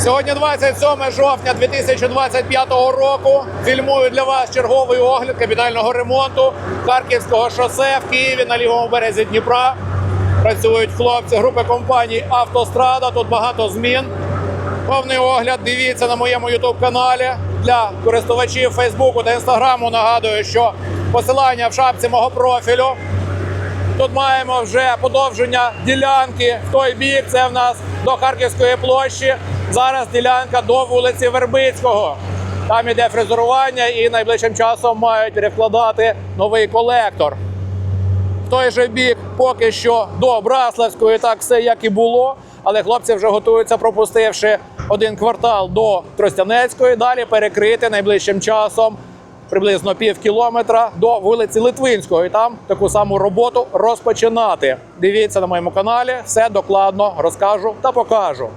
Сьогодні 27 жовтня 2025 року. Фільмую для вас черговий огляд капітального ремонту Харківського шосе в Києві на лівому березі Дніпра. Працюють хлопці групи компаній Автострада. Тут багато змін. Повний огляд дивіться на моєму youtube каналі для користувачів Фейсбуку та Інстаграму. Нагадую, що посилання в шапці мого профілю. Тут маємо вже подовження ділянки в той бік. Це в нас до Харківської площі. Зараз ділянка до вулиці Вербицького. Там іде фрезерування і найближчим часом мають перекладати новий колектор. В той же бік поки що до Браславської, так все як і було. Але хлопці вже готуються, пропустивши один квартал до Тростянецької. Далі перекрити найближчим часом приблизно пів кілометра до вулиці Литвинського І там таку саму роботу розпочинати. Дивіться на моєму каналі, все докладно розкажу та покажу.